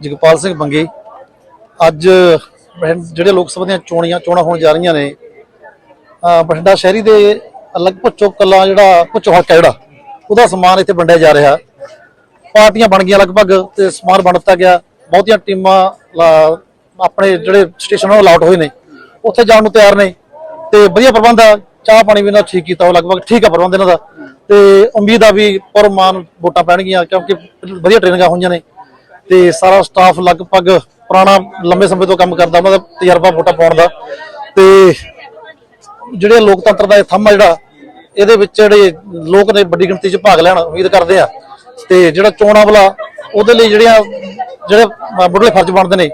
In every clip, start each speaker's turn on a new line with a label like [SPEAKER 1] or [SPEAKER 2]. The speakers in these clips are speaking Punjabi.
[SPEAKER 1] ਜਗਪਾਲ ਸਿੰਘ ਬੰਗੇ, ਅੱਜ ਬਠਿੰ- ਜਿਹੜੇ ਲੋਕ ਸਭਾ ਦੀਆਂ ਚੋਣੀਆਂ, ਚੋਣਾਂ ਹੋਣ ਜਾ ਰਹੀਆਂ ਨੇ ਬਠਿੰਡਾ ਸ਼ਹਿਰੀ ਦੇ ਅਲੱਗ ਭੁੱਚੋ ਕਲਾ ਜਿਹੜਾ ਭੁੱਚੋ ਹੱਕ ਹੈ ਜਿਹੜਾ, ਉਹਦਾ ਸਮਾਨ ਇੱਥੇ ਵੰਡਿਆ ਜਾ ਰਿਹਾ। ਪਾਰਟੀਆਂ ਬਣ ਗਈਆਂ ਲਗਭਗ ਤੇ ਸਮਾਨ ਵੰਡ ਦਿੱਤਾ ਗਿਆ। ਬਹੁਤੀਆਂ ਟੀਮਾਂ ਲਾ- ਆਪਣੇ ਜਿਹੜੇ ਸਟੇਸ਼ਨ ਉਹ ਅਲਾਟ ਹੋਏ ਨੇ। ਉੱਥੇ ਜਾਣ ਨੂੰ ਤਿਆਰ ਨੇ ਤੇ ਵਧੀਆ ਪ੍ਰਬੰਧ ਆ। ਚਾਹ ਪਾਣੀ ਵੀ ਇਹਨਾਂ ਦਾ ਠੀਕ ਕੀਤਾ ਉਹ ਲਗਭਗ ਠੀਕ ਆ ਪ੍ਰਬੰਧ ਇਹਨਾਂ ਦਾ। ਤੇ ਉਮੀਦ ਆ ਵੀ ਪਰਮਾਨ ਵੋਟਾਂ ਪੈਣਗੀਆਂ, ਕਿਉਂਕਿ ਵਧੀਆ ਟ੍ਰੇਨਿੰਗਾਂ ਹੋਈਆਂ ਨੇ। ਤੇ ਸਾਰਾ ਸਟਾਫ ਲਗਭਗ ਪੁਰਾਣਾ ਲੰਬੇ ਸਮੇਂ ਤੋਂ ਕੰਮ ਕਰਦਾ ਉਹਨਾਂ ਦਾ ਤਜਰਬਾ ਵੋਟਾਂ ਪਾਉਣ ਦਾ। ਤੇ ਜਿਹੜੇ ਲੋਕਤੰਤਰ ਦਾ ਇਹ ਥੰਮ ਜਿਹੜਾ, ਇਹਦੇ ਵਿੱਚ ਜਿਹੜੇ ਲੋਕ ਨੇ ਵੱਡੀ ਗਿਣਤੀ 'ਚ ਭਾਗ ਲੈਣ, ਉਮੀਦ ਕਰਦੇ ਆ। ਤੇ ਜਿਹੜਾ ਚੋਣਾਂ ਵਾਲਾ ਉਹਦੇ ਲਈ ਜਿਹੜੀਆਂ, ਜਿਹੜੇ ਅਹ ਮੁੱਢਲੇ ਫਰਜ਼ ਬਣਦੇ ਨੇ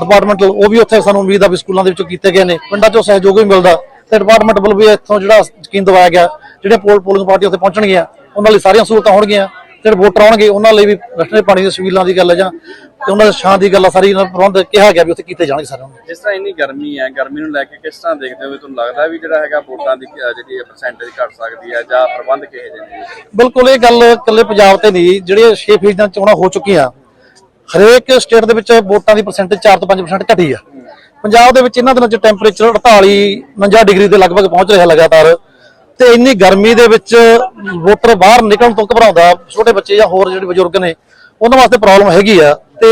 [SPEAKER 1] ਡਿਪਾਰਟਮੈਂਟਲ ਉਹ ਵੀ ਉੱਥੇ ਸਾਨੂੰ ਉਮੀਦ ਆ ਵੀ ਸਕੂਲਾਂ ਦੇ ਵਿੱਚੋਂ ਕੀਤੇ ਗਏ ਨੇ। ਪਿੰਡਾਂ 'ਚੋਂ ਸਹਿਯੋਗ ਵੀ ਮਿਲਦਾ, ਤੇ ਡਿਪਾਰਟਮੈਂਟ ਵੱਲੋਂ ਵੀ ਇੱਥੋਂ ਜਿਹੜਾ ਯਕੀਨ ਦਿਵਾਇਆ ਗਿਆ, ਜਿਹੜੇ ਪੋਲ ਪੋਲਿੰਗ ਪਾਰਟੀ ਉੱਥੇ ਪਹੁੰਚਣਗੀਆਂ, ਉਹਨਾਂ ਲਈ ਸਾਰੀਆਂ ਸਹੂਲਤਾਂ ਹੋਣਗੀਆਂ। ਜਿਹੜੇ ਵੋਟਰ ਆਉਣਗੇ ਉਹਨਾਂ ਲਈ ਵੀ ਰਸਤੇ ਪਾਣੀ ਦੇ ਸਬੀਲਾਂ ਦੀ ਗੱਲ ਹੈ ਜਾਂ ਤੇ ਉਹਨਾਂ ਦੇ ਛਾਂ ਦੀ ਗੱਲ ਆ ਸਾਰੀ ਇਹਨਾਂ ਪ੍ਰਬੰਧ ਕਿਹਾ ਗਿਆ ਵੀ ਉੱਥੇ ਕੀਤੇ ਜਾਣਗੇ ਸਾਰਿਆਂ ਨੂੰ।
[SPEAKER 2] ਜਿਸ ਤਰ੍ਹਾਂ ਇੰਨੀ ਗਰਮੀ ਹੈ ਗਰਮੀ ਨੂੰ ਲੈ ਕੇ ਕਿਸ ਤਰ੍ਹਾਂ ਦੇਖਦੇ ਹੋ ਤੁਹਾਨੂੰ ਲੱਗਦਾ ਵੀ ਜਿਹੜਾ ਹੈਗਾ ਵੋਟਾਂ ਦੀ ਅਹ ਜਿਹੜੀ ਪਰਸੈਂਟੇਜ ਘਟ ਸਕਦੀ ਹੈ ਜਾਂ ਪ੍ਰਬੰਧ ਕਿਹੋ ਜਿਹੇ ਨੇ?
[SPEAKER 1] ਬਿਲਕੁਲ ਇਹ ਗੱਲ ਇਕੱਲੇ ਪੰਜਾਬ ਤੇ ਨਹੀਂ ਜਿਹੜੀਆਂ 6 ਫੀਸਦਾਂ ਚੋਣਾਂ ਹੋ ਚੁੱਕੀਆਂ ਹਰੇਕ ਸਟੇਟ ਦੇ ਵਿੱਚ ਵੋਟਾਂ ਦੀ ਪਰਸੈਂਟੇਜ 4 ਤੋਂ 5% ਘਟੀ ਆ। ਪੰਜਾਬ ਦੇ ਵਿੱਚ ਇਹਨਾਂ ਦਿਨਾਂ 'ਚ ਟੈਂਪਰੇਚਰ 48 49 ਡਿਗਰੀ ਦੇ ਲਗਭਗ ਪਹੁੰਚ ਰਿਹਾ ਲਗਾਤਾਰ। ਤੇ ਇੰਨੀ ਗਰਮੀ ਦੇ ਵਿੱਚ ਵੋਟਰ ਬਾਹਰ ਨਿਕਲਣ ਤੋਂ ਘਬਰਾਉਂਦਾ ਛੋਟੇ ਬੱਚੇ ਜਾਂ ਹੋਰ ਜਿਹੜੇ ਬਜ਼ੁਰਗ ਨੇ ਉਹਨਾਂ ਵਾਸਤੇ ਪ੍ਰੋਬਲਮ ਹੈਗੀ ਆ। ਤੇ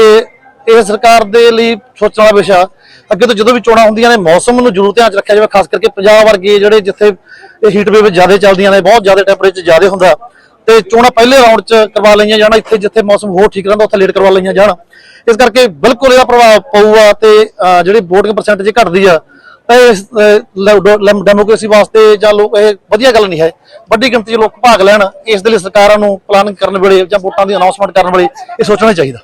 [SPEAKER 1] ਇਹ ਸਰਕਾਰ ਦੇ ਲਈ ਸੋਚਣ ਵਾਲਾ ਵਿਸ਼ਾ ਅੱਗੇ ਤੋਂ ਜਦੋਂ ਵੀ ਚੋਣਾਂ ਹੁੰਦੀਆਂ ਨੇ ਮੌਸਮ ਨੂੰ ਜ਼ਰੂਰ ਧਿਆਨ 'ਚ ਰੱਖਿਆ ਜਾਵੇ ਖਾਸ ਕਰਕੇ ਪੰਜਾਬ ਵਰਗੇ ਜਿਹੜੇ ਜਿੱਥੇ ਇਹ ਹੀਟ ਵੇਵ ਜ਼ਿਆਦਾ ਚੱਲਦੀਆਂ ਨੇ ਬਹੁਤ ਜ਼ਿਆਦਾ ਟੈਂਪਰੇਚਰ ਜ਼ਿਆਦਾ ਹੁੰਦਾ। ਤੇ ਚੋਣਾਂ ਪਹਿਲੇ ਰਾਉਂਡ 'ਚ ਕਰਵਾ ਲਈਆਂ ਜਾਣ ਇੱਥੇ ਜਿੱਥੇ ਮੌਸਮ ਹੋਰ ਠੀਕ ਰਹਿੰਦਾ ਉੱਥੇ ਲੇਟ ਕਰਵਾ ਲਈਆਂ ਜਾਣ। ਇਸ ਕਰਕੇ ਬਿਲਕੁਲ ਇਹਦਾ ਪ੍ਰਭਾਵ ਪਊਗਾ ਤੇ ਅਹ, ਜਿਹੜੀ ਵੋਟਿੰਗ ਪਰਸੈਂਟੇਜ ਘਟਦੀ ਆ ਤਾਂ ਇਹ ਡੈਮੋਕ੍ਰੇਸੀ ਵਾਸਤੇ ਜਾਂ ਲੋਕ, ਇਹ ਵਧੀਆ ਗੱਲ ਨਹੀਂ ਹੈ। ਵੱਡੀ ਗਿਣਤੀ 'ਚ ਲੋਕ ਭਾਗ ਲੈਣ, ਇਸ ਦੇ ਲਈ ਸਰਕਾਰਾਂ ਨੂੰ ਪਲਾਨਿੰਗ ਕਰਨ ਵੇਲੇ ਜਾਂ ਵੋਟਾਂ ਦੀ ਅਨਾਉਂਸਮੈਂਟ ਕਰਨ ਵੇਲੇ ਇਹ ਸੋਚਣਾ ਚਾਹੀਦਾ।